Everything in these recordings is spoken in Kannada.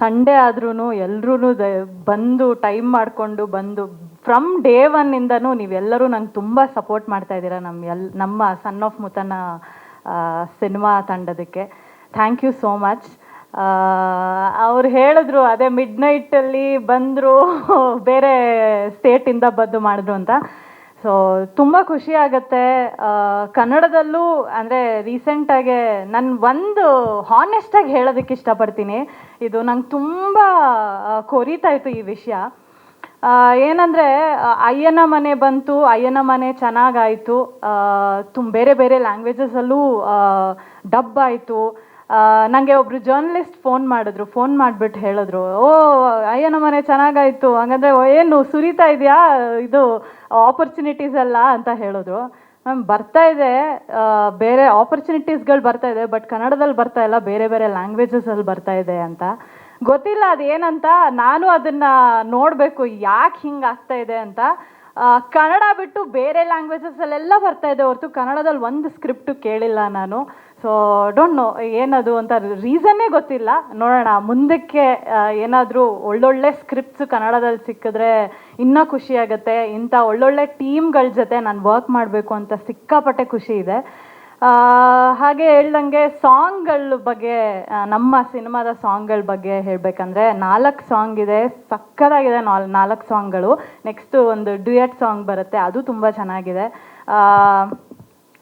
ಸಂಡೇ ಆದ್ರೂ ಎಲ್ಲರೂ ಬಂದು ಟೈಮ್ ಮಾಡಿಕೊಂಡು ಬಂದು ಫ್ರಮ್ ಡೇ ಒನ್ನಿಂದನೂ ನೀವೆಲ್ಲರೂ ನಂಗೆ ತುಂಬ ಸಪೋರ್ಟ್ ಮಾಡ್ತಾ ಇದ್ದೀರಾ ನಮ್ಮ ಎಲ್, ನಮ್ಮ ಸನ್ ಆಫ್ ಮುತನ ಸಿನಿಮಾ ತಂಡದಕ್ಕೆ. ಥ್ಯಾಂಕ್ ಯು ಸೋ ಮಚ್ ಅವ್ರು ಹೇಳಿದ್ರು, ಅದೇ ಮಿಡ್ ನೈಟಲ್ಲಿ ಬಂದರು, ಬೇರೆ ಸ್ಟೇಟಿಂದ ಬಂದು ಮಾಡಿದ್ರು ಅಂತ. ಸೊ ತುಂಬ ಖುಷಿ ಆಗುತ್ತೆ. ಕನ್ನಡದಲ್ಲೂ ಅಂದರೆ ರೀಸೆಂಟಾಗೆ ನಾನು ಒಂದು ಹಾನೆಸ್ಟಾಗಿ ಹೇಳೋದಕ್ಕೆ ಇಷ್ಟಪಡ್ತೀನಿ. ಇದು ನಂಗೆ ತುಂಬ ಕೊರಿತಾ ಇತ್ತು ಈ ವಿಷಯ. ಏನಂದರೆ ಏನಂದ್ರೆ ಅಯ್ಯನ ಮನೆ ಬಂತು, ಅಯ್ಯನ ಮನೆ ಚೆನ್ನಾಗಾಯಿತು. ತುಂಬ ಬೇರೆ ಬೇರೆ ಲ್ಯಾಂಗ್ವೇಜಸಲ್ಲೂ ಡಬ್ ಆಯಿತು. ನನಗೆ ಒಬ್ಬರು ಜರ್ನಲಿಸ್ಟ್ ಫೋನ್ ಮಾಡಿದ್ರು ಫೋನ್ ಮಾಡಿಬಿಟ್ಟು ಹೇಳಿದ್ರು, ಓ ಅಯ್ಯನ ಮನೆ ಚೆನ್ನಾಗಾಯಿತು, ಹಂಗಂದ್ರೆ ಏನು ಸುರಿತಾ ಇದೆಯಾ, ಇದು ಆಪರ್ಚುನಿಟೀಸ್ ಎಲ್ಲ? ಅಂತ ಹೇಳಿದ್ರು. ಮ್ಯಾಮ್, ಬರ್ತಾ ಇದೆ ಬೇರೆ ಆಪರ್ಚುನಿಟೀಸ್ಗಳು ಬರ್ತಾ ಇದೆ ಬಟ್ ಕನ್ನಡದಲ್ಲಿ ಬರ್ತಾ ಇಲ್ಲ, ಬೇರೆ ಬೇರೆ ಲ್ಯಾಂಗ್ವೇಜಸಲ್ಲಿ ಬರ್ತಾ ಇದೆ ಅಂತ. ಗೊತ್ತಿಲ್ಲ ಅದೇನಂತ, ನಾನು ಅದನ್ನು ನೋಡಬೇಕು, ಯಾಕೆ ಹಿಂಗೆ ಆಗ್ತಾ ಇದೆ ಅಂತ. ಕನ್ನಡ ಬಿಟ್ಟು ಬೇರೆ ಲ್ಯಾಂಗ್ವೇಜಸಲ್ಲೆಲ್ಲ ಬರ್ತಾ ಇದೆ, ಹೊರತು ಕನ್ನಡದಲ್ಲಿ ಒಂದು ಸ್ಕ್ರಿಪ್ಟು ಕೇಳಿಲ್ಲ ನಾನು. ಸೊ ಡೋಂಟ್ ನೋ ಏನದು ಅಂತ ರೀಸನ್ನೇ ಗೊತ್ತಿಲ್ಲ. ನೋಡೋಣ, ಮುಂದಕ್ಕೆ ಏನಾದರೂ ಒಳ್ಳೊಳ್ಳೆ ಸ್ಕ್ರಿಪ್ಟ್ಸ್ ಕನ್ನಡದಲ್ಲಿ ಸಿಕ್ಕಿದ್ರೆ ಇನ್ನೂ ಖುಷಿಯಾಗುತ್ತೆ ಇಂಥ ಒಳ್ಳೊಳ್ಳೆ ಟೀಮ್ಗಳ ಜೊತೆ ನಾನು ವರ್ಕ್ ಮಾಡಬೇಕು ಅಂತ ಸಿಕ್ಕಾಪಟ್ಟೆ ಖುಷಿ ಇದೆ. ಹಾಗೆ ಹೇಳ್ದಂಗೆ ಸಾಂಗ್ಗಳ ಬಗ್ಗೆ ನಮ್ಮ ಸಿನಿಮಾದ ಸಾಂಗ್ಗಳ ಬಗ್ಗೆ ಹೇಳಬೇಕಂದ್ರೆ ನಾಲ್ಕು ಸಾಂಗ್ ಇದೆ ಸಕ್ಕತ್ತಾಗಿದೆ ನಾಲ್, ನಾಲ್ಕು ಸಾಂಗ್ಗಳು ನೆಕ್ಸ್ಟು ಒಂದು ಡ್ಯುಯೆಟ್ ಸಾಂಗ್ ಬರುತ್ತೆ, ಅದು ತುಂಬ ಚೆನ್ನಾಗಿದೆ.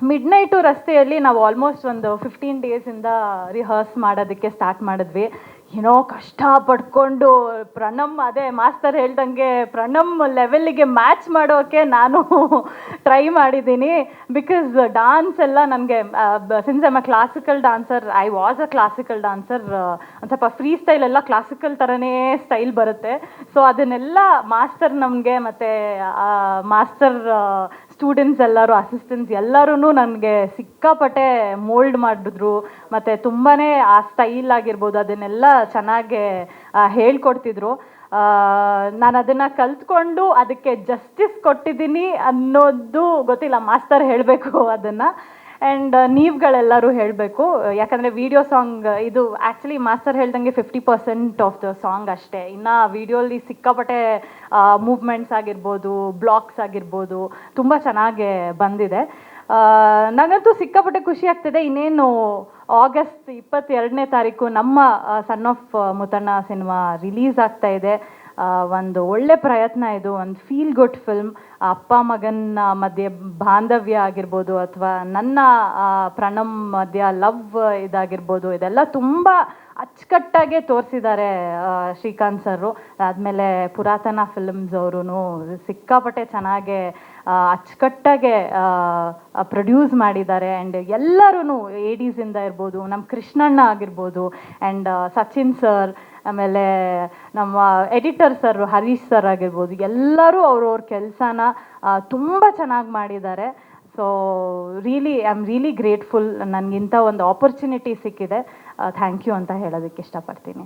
ಮಿಡ್ ನೈಟು ರಸ್ತೆಯಲ್ಲಿ ನಾವು ಆಲ್ಮೋಸ್ಟ್ ಒಂದು ಫಿಫ್ಟೀನ್ ಡೇಸಿಂದ ರಿಹರ್ಸ್ ಮಾಡೋದಕ್ಕೆ ಸ್ಟಾರ್ಟ್ ಮಾಡಿದ್ವಿ. ಏನೋ ಕಷ್ಟ ಪಡ್ಕೊಂಡು ಪ್ರಣಮ್, ಅದೇ ಮಾಸ್ತರ್ ಹೇಳ್ದಂಗೆ ಪ್ರಣಮ್ ಲೆವೆಲ್ಲಿಗೆ ಮ್ಯಾಚ್ ಮಾಡೋಕ್ಕೆ ನಾನು ಟ್ರೈ ಮಾಡಿದ್ದೀನಿ. ಬಿಕಾಸ್ ಡಾನ್ಸ್ ಎಲ್ಲ ನನಗೆ since I'm a classical dancer I was a classical dancer ಒಂದು ಸ್ವಲ್ಪ ಫ್ರೀ ಸ್ಟೈಲ್ ಎಲ್ಲ ಕ್ಲಾಸಿಕಲ್ ಥರನೇ ಸ್ಟೈಲ್ ಬರುತ್ತೆ. ಸೊ ಅದನ್ನೆಲ್ಲ ಮಾಸ್ಟರ್ ನಮಗೆ ಮತ್ತು ಮಾಸ್ಟರ್ ಸ್ಟೂಡೆಂಟ್ಸ್ ಎಲ್ಲರೂ ಅಸಿಸ್ಟೆಂಟ್ಸ್ ಎಲ್ಲರೂ ನನಗೆ ಸಿಕ್ಕಾಪಟ್ಟೆ ಮೋಲ್ಡ್ ಮಾಡಿದ್ರು ಮತ್ತು ತುಂಬಾ ಆ ಸ್ಟೈಲ್ ಆಗಿರ್ಬೋದು, ಅದನ್ನೆಲ್ಲ ಚೆನ್ನಾಗಿ ಹೇಳ್ಕೊಡ್ತಿದ್ರು. ನಾನು ಅದನ್ನು ಕಲ್ತ್ಕೊಂಡು ಅದಕ್ಕೆ ಜಸ್ಟಿಸ್ ಕೊಟ್ಟಿದ್ದೀನಿ ಅನ್ನೋದು ಗೊತ್ತಿಲ್ಲ ಮಾಸ್ತರ್ ಹೇಳಬೇಕು ಅದನ್ನು. ಆ್ಯಂಡ್ ನೀವುಗಳೆಲ್ಲರೂ ಹೇಳಬೇಕು. ಯಾಕಂದರೆ ವಿಡಿಯೋ ಸಾಂಗ್ ಇದು ಆ್ಯಕ್ಚುಲಿ ಮಾಸ್ತರ್ ಹೇಳ್ದಂಗೆ fifty percent of the song ಅಷ್ಟೇ. ಇನ್ನು ವಿಡಿಯೋಲಿ ಸಿಕ್ಕಾಪಟ್ಟೆ ಮೂವ್ಮೆಂಟ್ಸ್ ಆಗಿರ್ಬೋದು ಬ್ಲಾಕ್ಸ್ ಆಗಿರ್ಬೋದು, ತುಂಬ ಚೆನ್ನಾಗಿ ಬಂದಿದೆ. ನನಗಂತೂ ಸಿಕ್ಕಾಪಟ್ಟೆ ಖುಷಿ ಆಗ್ತಿದೆ. ಇನ್ನೇನು ಆಗಸ್ಟ್ ಇಪ್ಪತ್ತೆರಡನೇ ತಾರೀಕು ನಮ್ಮ son of Muthanna cinema release ಆಗ್ತಾ ಇದೆ. ಒಂದು ಒಳ್ಳೆ ಪ್ರಯತ್ನ ಇದು, ಒಂದು ಫೀಲ್ ಗುಡ್ ಫಿಲ್ಮ್ ಅಪ್ಪ ಮಗನ ಮಧ್ಯೆ ಬಾಂಧವ್ಯ ಆಗಿರ್ಬೋದು ಅಥವಾ ನನ್ನ ಪ್ರಣಮ್ ಮಧ್ಯ ಲವ್ ಇದಾಗಿರ್ಬೋದು, ಇದೆಲ್ಲ ತುಂಬ ಅಚ್ಚುಕಟ್ಟಾಗೆ ತೋರಿಸಿದ್ದಾರೆ ಶ್ರೀಕಾಂತ್ ಸರು ಆದಮೇಲೆ ಪುರಾತನ ಫಿಲ್ಮ್ಸ್ ಅವರು ಸಿಕ್ಕಾಪಟ್ಟೆ ಚೆನ್ನಾಗೆ ಅಚ್ಚುಕಟ್ಟಾಗೆ ಪ್ರೊಡ್ಯೂಸ್ ಮಾಡಿದ್ದಾರೆ. ಆ್ಯಂಡ್ ಎಲ್ಲರೂ ಏಡೀಸಿಂದ ಇರ್ಬೋದು ನಮ್ಮ ಕೃಷ್ಣಣ್ಣ ಆಗಿರ್ಬೋದು ಆ್ಯಂಡ್ ಸಚಿನ್ ಸರ್ ಆಮೇಲೆ ನಮ್ಮ ಎಡಿಟರ್ ಸರ್ ಹರೀಶ್ ಸರ್ ಆಗಿರ್ಬೋದು, ಎಲ್ಲರೂ ಅವ್ರವ್ರ ಕೆಲಸನ ತುಂಬ ಚೆನ್ನಾಗಿ ಮಾಡಿದ್ದಾರೆ. So really I am really grateful ನನಗಿಂತ ಒಂದು ಆಪರ್ಚುನಿಟಿ ಸಿಕ್ಕಿದೆ. ಥ್ಯಾಂಕ್ ಯು ಅಂತ ಹೇಳೋದಕ್ಕೆ ಇಷ್ಟಪಡ್ತೀನಿ.